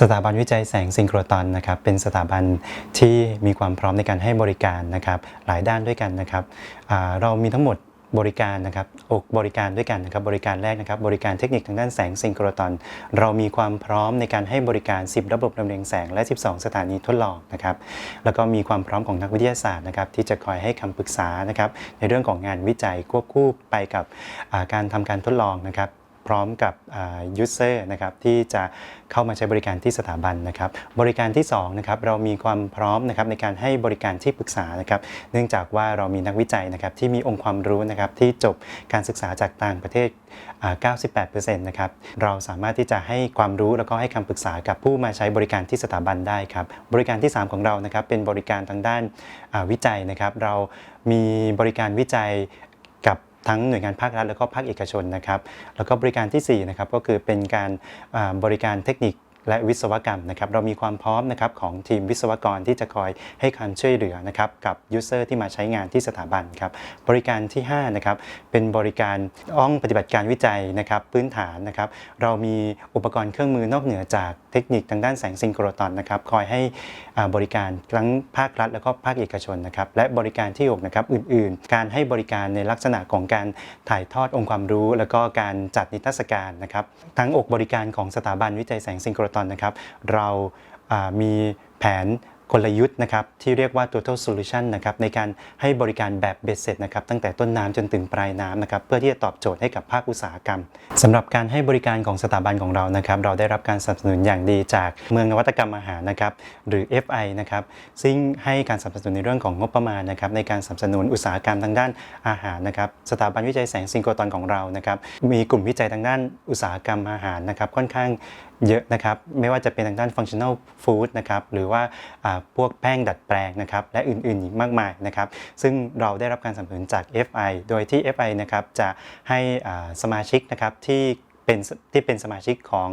สถาบันวิจัยแสงซิงโครตอนนะครับเป็นสถาบันที่มีความพร้อมในการให้บริการนะครับหลายด้านด้วยกันนะครับเรามีทั้งหมดบริการนะครับอกบริการด้วยกันนะครับบริการแรกนะครับบริการเทคนิคทางด้านแสงซิงโครตอน เรามีความพร้อมในการให้บริการ 10 ระบบลำเลียงแสงและ 12 สถานีทดลองนะครับแล้วก็มีความพร้อมของนักวิทยาศาสตร์นะครับที่จะคอยให้คำปรึกษานะครับในเรื่องของงานวิจัยควบคู่ไปกับการทำการทดลองนะครับ พร้อมกับยูเซอร์นะครับที่จะเข้ามาใช้บริการที่สถาบันนะครับ บริการที่2นะครับเรามีความพร้อมนะครับในการให้บริการที่ปรึกษานะครับ เนื่องจากว่าเรามีนักวิจัยนะครับที่มีองค์ความรู้นะครับที่จบการศึกษาจากต่างประเทศอ่า98%นะครับเราสามารถที่จะให้ความรู้แล้วก็ให้คำปรึกษากับผู้มาใช้บริการที่สถาบันได้ครับบริการที่ 3 ของเรานะครับเป็นบริการทางด้านวิจัยนะครับ เรามีบริการวิจัย ทั้งหน่วยงานภาครัฐแล้วก็ภาคเอกชนนะครับแล้วก็บริการที่4นะครับก็คือเป็นการบริการเทคนิค และวิศวกรรมนะครับเรามีความพร้อมนะครับของทีมวิศวกรที่จะคอยให้ความช่วยเหลือนะครับกับยูเซอร์ที่มาใช้งานที่สถาบันครับบริการที่5นะครับเป็นบริการห้องปฏิบัติการวิจัยนะครับพื้นฐานนะครับเรามีอุปกรณ์เครื่องมือนอกเหนือจากเทคนิคทางด้านแสงซิงโครตอนนะครับคอยให้อ่าบริการทั้งภาครัฐ แล้วก็ภาคเอกชนนะครับและบริการที่6นะครับอื่นๆ การให้บริการในลักษณะของการถ่ายทอดองค์ความรู้ แล้วก็การจัดนิทรรศการนะครับทั้งอกบริการของสถาบันวิจัยแสงซิงโครตอนนะครับ เรามีแผนกลยุทธ์นะครับที่เรียกว่า total solution นะครับในการให้บริการแบบเบ็ดเสร็จนะครับตั้งแต่ต้นน้ำจนถึงปลายน้ำนะครับเพื่อที่จะตอบโจทย์ให้กับภาคอุตสาหกรรมสำหรับการให้บริการของสถาบันของเรานะครับเราได้รับการสนับสนุนอย่างดีจากเมืองนวัตกรรมอาหารนะครับหรือ FI นะครับซึ่งให้การสนับสนุนในเรื่องของงบประมาณนะครับในการสนับสนุนอุตสาหกรรมทางด้านอาหารนะครับสถาบันวิจัยแสงซิงโครตอนของเรานะครับมีกลุ่มวิจัยทางด้านอุตสาหกรรมอาหารนะครับค่อนข้าง เยอะนะครับ ไม่ว่าจะเป็นทางด้าน functional food นะครับ หรือว่าพวกแป้งดัดแปลงนะครับ และอื่นๆอีกมากมายนะครับ ซึ่งเราได้รับการสนับสนุนจาก FI โดยที่ FI นะครับจะให้สมาชิกนะครับที่ เป็นที่เป็นสมาชิกของ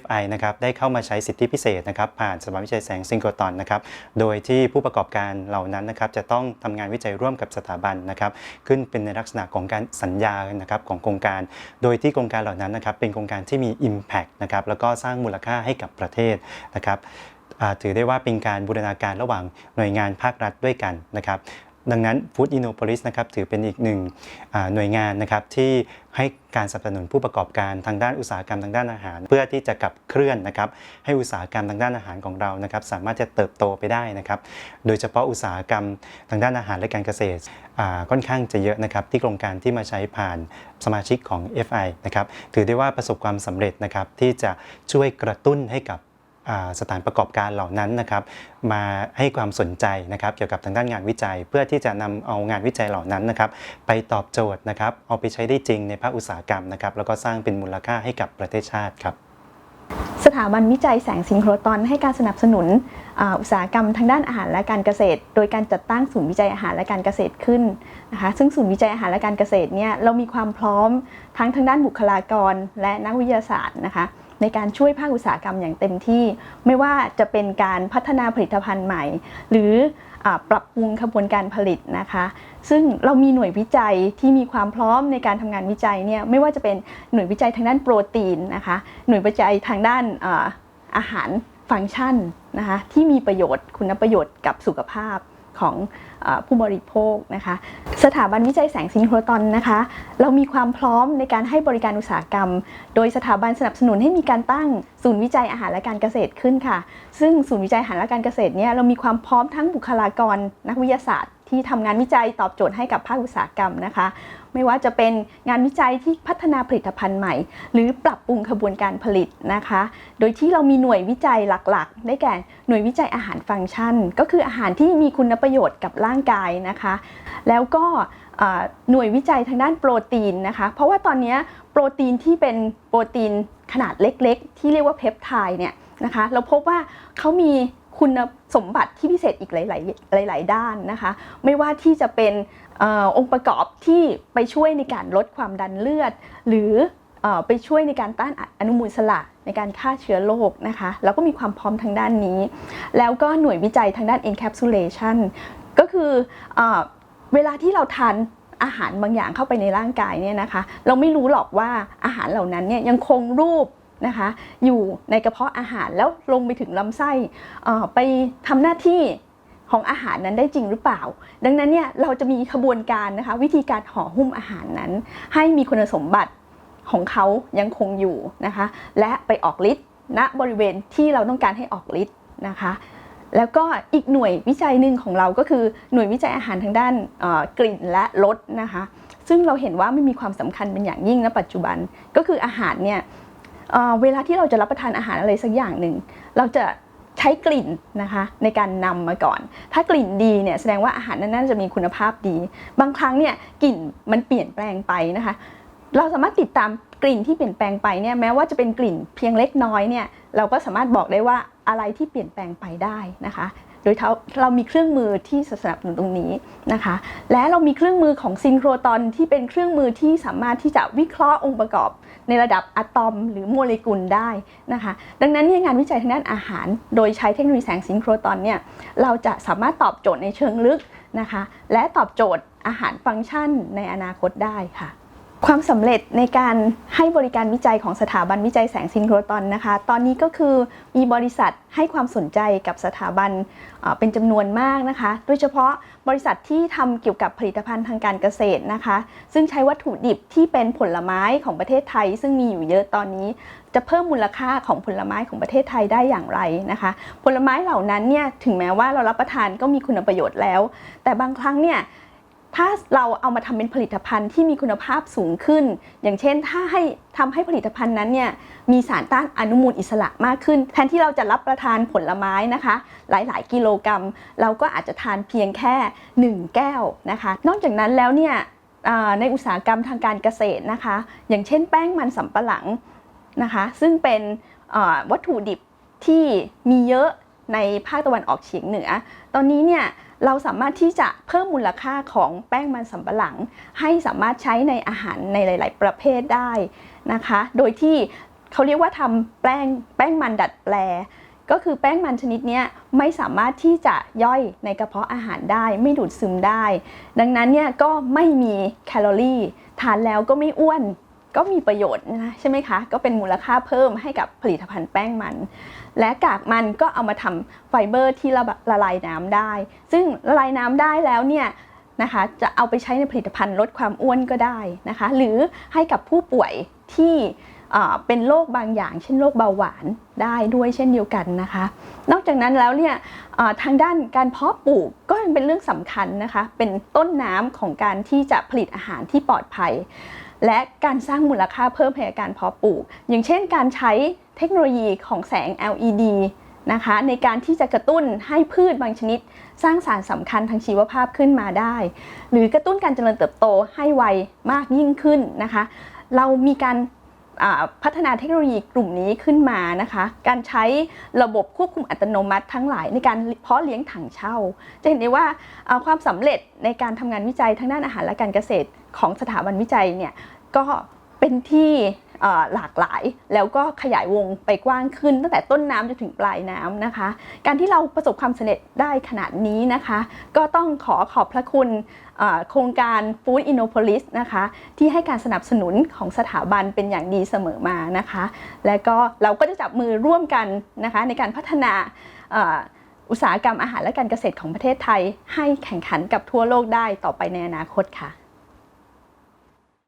FI นะครับได้เข้ามาใช้สิทธิพิเศษนะครับผ่านสถาบันวิจัยแสงซิงโครตอนนะครับโดยที่ผู้ประกอบการเหล่านั้นนะครับจะต้องทำงานวิจัยร่วมกับสถาบันนะครับขึ้นเป็นในลักษณะของการสัญญานะครับของโครงการ โดยที่โครงการเหล่านั้นนะครับเป็นโครงการที่มี Impact นะครับแล้วก็สร้างมูลค่าให้กับประเทศนะครับถือได้ว่าเป็นการบูรณาการระหว่างหน่วยงานภาครัฐด้วยกันนะครับ ดังนั้น Food Innopolis นะครับถือเป็นอีกหนึ่งหน่วยงานนะครับที่ให้การสนับสนุนผู้ประกอบการทางด้านอุตสาหกรรมทางด้านอาหาร เพื่อที่จะขับเคลื่อนนะครับให้อุตสาหกรรมทางด้านอาหารของเรานะครับสามารถจะเติบโตไปได้นะครับโดยเฉพาะอุตสาหกรรมทางด้านอาหารและการเกษตรอ่าค่อนข้างจะเยอะนะครับที่โครงการที่มาใช้ผ่านสมาชิกของ FI นะครับถือได้ว่าประสบความสำเร็จนะครับที่จะช่วยกระตุ้นให้กับ สถานประกอบการเหล่านั้นนะครับมาให้ความสนใจนะครับเกี่ยวกับทางด้านงานวิจัย เพื่อที่จะนำเอางานวิจัยเหล่านั้นนะครับไปตอบโจทย์นะครับเอาไปใช้ได้จริงในภาคอุตสาหกรรมนะครับแล้วก็สร้างเป็นมูลค่าให้กับประเทศชาติครับสถาบันวิจัยแสงซิงโครตอนให้การสนับสนุนอุตสาหกรรมทางด้านอาหารและการเกษตร โดยการจัดตั้งศูนย์วิจัยอาหารและการเกษตรขึ้นนะคะซึ่งศูนย์วิจัยอาหารและการเกษตรเนี่ยเรามีความพร้อมทั้งทางด้านบุคลากรและนักวิทยาศาสตร์นะคะ ในการช่วยภาคอุตสาหกรรมอย่างเต็มที่ ไม่ว่าจะเป็นการพัฒนาผลิตภัณฑ์ใหม่ หรืออปรับปรุงขบวนการผลิตนะคะ ซึ่งเรามีหน่วยวิจัยที่มีความพร้อมในการทำงานวิจัยเนี่ยไม่ว่าจะเป็นหน่วยวิจัยทางด้านโปรตีนนะคะหน่วยวิจัยทางด้านอาอาหารฟังก์ชันนะคะที่มีประโยชน์คุณประโยชน์กับสุขภาพ ของผู้บริโภคนะคะ สถาบันวิจัยแสงซิงโครตอนนะคะ เรามีความพร้อมในการให้บริการอุตสาหกรรม โดยสถาบันสนับสนุนให้มีการตั้งศูนย์วิจัยอาหารและการเกษตรขึ้นค่ะ ซึ่งศูนย์วิจัยอาหารและการเกษตรเนี่ยเรามีความพร้อมทั้งบุคลากรนักวิทยาศาสตร์ที่ทำงานวิจัยตอบโจทย์ให้กับภาคอุตสาหกรรมนะคะ ไม่ว่าจะเป็นงานวิจัยที่พัฒนาผลิตภัณฑ์ใหม่ หรือปรับปรุงขบวนการผลิตนะคะ โดยที่เรามีหน่วยวิจัยหลักๆ ได้แก่หน่วยวิจัยอาหารฟังก์ชัน ก็คืออาหารที่มีคุณประโยชน์กับร่างกายนะคะ แล้วก็หน่วยวิจัยทางด้านโปรตีนนะคะ เพราะว่าตอนนี้โปรตีนที่เป็นโปรตีนขนาดเล็กๆ ที่เรียกว่าเพปไทด์เนี่ยนะคะ เราพบว่าเขามี คุณสมบัติที่พิเศษอีกหลาย ๆ หลาย ๆ ด้านนะคะ ไม่ว่าที่จะเป็นอองค์ประกอบที่ไปช่วยในการลดความดันเลือด หรืออไปช่วยในการต้านอนุมูลอิสระในการฆ่าเชื้อโรคนะคะแล้วก็มีความพร้อมทางด้านนี้ แล้วก็หน่วยวิจัยทางด้าน encapsulation ก็คืออเวลาที่เราทานอาหารบางอย่างเข้าไปในร่างกายเนี่ยนะคะ เราไม่รู้หรอกว่าอาหารเหล่านั้นเนี่ยยังคงรูป นะคะอยู่ในกระเพาะอาหารแล้วลงไปถึงลำไส้ไปทำหน้าที่ของอาหารนั้นได้จริงหรือเปล่า ดังนั้นเนี่ยเราจะมีขบวนการนะคะวิธีการห่อหุ้มอาหารนั้น ให้มีคุณสมบัติของเขายังคงอยู่นะคะและไปออกฤทธิ์ณบริเวณที่เราต้องการให้ออกฤทธิ์นะคะแล้วก็อีกหน่วยวิจัยหนึ่งของเราก็คือหน่วยวิจัยอาหารทางด้านกลิ่นและรสนะคะซึ่งเราเห็นว่าไม่มีความสำคัญเป็นอย่างยิ่งณปัจจุบันก็คืออาหารเนี่ย เวลาที่เราจะรับประทานอาหารอะไรสักอย่างหนึ่งเราจะใช้กลิ่นนะคะในการนำมาก่อน ถ้ากลิ่นดีเนี่ยแสดงว่าอาหารนั้นน่าจะมีคุณภาพดี บางครั้งเนี่ยกลิ่นมันเปลี่ยนแปลงไปนะคะ เราสามารถติดตามกลิ่นที่เปลี่ยนแปลงไปเนี่ยแม้ว่าจะเป็นกลิ่นเพียงเล็กน้อยเนี่ยเราก็สามารถบอกได้ว่าอะไรที่เปลี่ยนแปลงไปได้นะคะ โดยเรามีเครื่องมือที่สนับสนุนตรงนี้นะคะ และเรามีเครื่องมือของซินโครตอนที่เป็นเครื่องมือที่สามารถที่จะวิเคราะห์องค์ประกอบ ในระดับอะตอมหรือโมเลกุลได้นะคะ ดังนั้นนงานวิจัยทางด้านอาหาร โดยใช้เทคโนโลยีแสงซินโครตอนเนี่ยเราจะสามารถตอบโจทย์ในเชิงลึกนะคะ และตอบโจทย์อาหารฟังก์ชันในอนาคตได้ค่ะ ความสำเร็จในการให้บริการวิจัยของสถาบันวิจัยแสงซินโครตอนนะคะ ตอนนี้ก็คือมีบริษัทให้ความสนใจกับสถาบันเอ่อเป็นจำนวนมากนะคะ โดยเฉพาะบริษัทที่ทำเกี่ยวกับผลิตภัณฑ์ทางการเกษตรนะคะ ซึ่งใช้วัตถุดิบที่เป็นผลไม้ของประเทศไทย ซึ่งมีอยู่เยอะตอนนี้ จะเพิ่มมูลค่าของผลไม้ของประเทศไทยได้อย่างไรนะคะ ผลไม้เหล่านั้นเนี่ยถึงแม้ว่าเรารับประทานก็มีคุณประโยชน์แล้ว แต่บางครั้งเนี่ย ถ้าเราเอามาทำเป็นผลิตภัณฑ์ที่มีคุณภาพสูงขึ้น อย่างเช่น ถ้าให้ทำให้ผลิตภัณฑ์นั้นเนี่ยมีสารต้านอนุมูลอิสระมากขึ้น แทนที่เราจะรับประทานผลไม้นะคะ หลาย ๆ กิโลกรัม เราก็อาจจะทานเพียงแค่ 1 แก้วนะคะ นอกจากนั้นแล้วเนี่ยในอุตสาหกรรมทางการเกษตรนะคะ อย่างเช่นแป้งมันสำปะหลังนะคะ ซึ่งเป็นวัตถุดิบที่มีเยอะในภาคตะวันออกเฉียงเหนือ ตอนนี้เนี่ย เราสามารถที่จะเพิ่มมูลค่าของแป้งมันสำปะหลัง ให้สามารถใช้ในอาหารในหลาย ๆ ประเภทได้นะคะ โดยที่เขาเรียกว่าทำแป้งแป้งมันดัดแปลก็คือแป้งมันชนิดนี้ไม่สามารถที่จะย่อยในกระเพาะอาหารได้ ไม่ดูดซึมได้ ดังนั้นเนี่ยก็ไม่มีแคลอรี่ ทานแล้วก็ไม่อ้วน ก็มีประโยชน์นะใช่ไหมคะ ก็เป็นมูลค่าเพิ่มให้กับผลิตภัณฑ์แป้งมัน และกากมันก็เอามาทำไฟเบอร์ที่ละละลายน้ำได้ ซึ่งละลายน้ำได้แล้วเนี่ยนะคะจะเอาไปใช้ในผลิตภัณฑ์ลดความอ้วนก็ได้นะคะ หรือให้กับผู้ป่วยที่เป็นโรคบางอย่าง เช่นโรคเบาหวานได้ด้วยเช่นเดียวกันนะคะ นอกจากนั้นแล้วเนี่ยทางด้านการเพาะปลูกก็ยังเป็นเรื่องสำคัญนะคะ เป็นต้นน้ำของการที่จะผลิตอาหารที่ปลอดภัย และการสร้างมูลค่าเพิ่มให้กับการเพาะปลูก อย่างเช่นการใช้เทคโนโลยีของแสง LED นะคะในการที่จะกระตุ้นให้พืชบางชนิด สร้างสารสำคัญทางชีวภาพขึ้นมาได้ หรือกระตุ้นการเจริญเติบโตให้ไวมากยิ่งขึ้นนะคะ เรามีการพัฒนาเทคโนโลยีกลุ่มนี้ขึ้นมานะคะ การใช้ระบบควบคุมอัตโนมัติทั้งหลายในการเพาะเลี้ยงถังเช่า จะเห็นได้ว่าความสำเร็จในการทำงานวิจัยทางด้านอาหารและการเกษตรของสถาบันวิจัยเนี่ย ก็เป็นที่หลากหลายแล้วก็ขยายวงไปกว้างขึ้น ตั้งแต่ต้นน้ำจนถึงปลายน้ำนะคะ การที่เราประสบความสำเร็จได้ขนาดนี้นะคะ ก็ต้องขอขอบพระคุณโครงการ Food Innopolis นะคะ ที่ให้การสนับสนุนของสถาบันเป็นอย่างดีเสมอมานะคะ และก็เราก็จะจับมือร่วมกันนะคะในการพัฒนาอุตสาหกรรมอาหารและการเกษตรของประเทศไทย ให้แข่งขันกับทั่วโลกได้ต่อไปในอนาคตค่ะ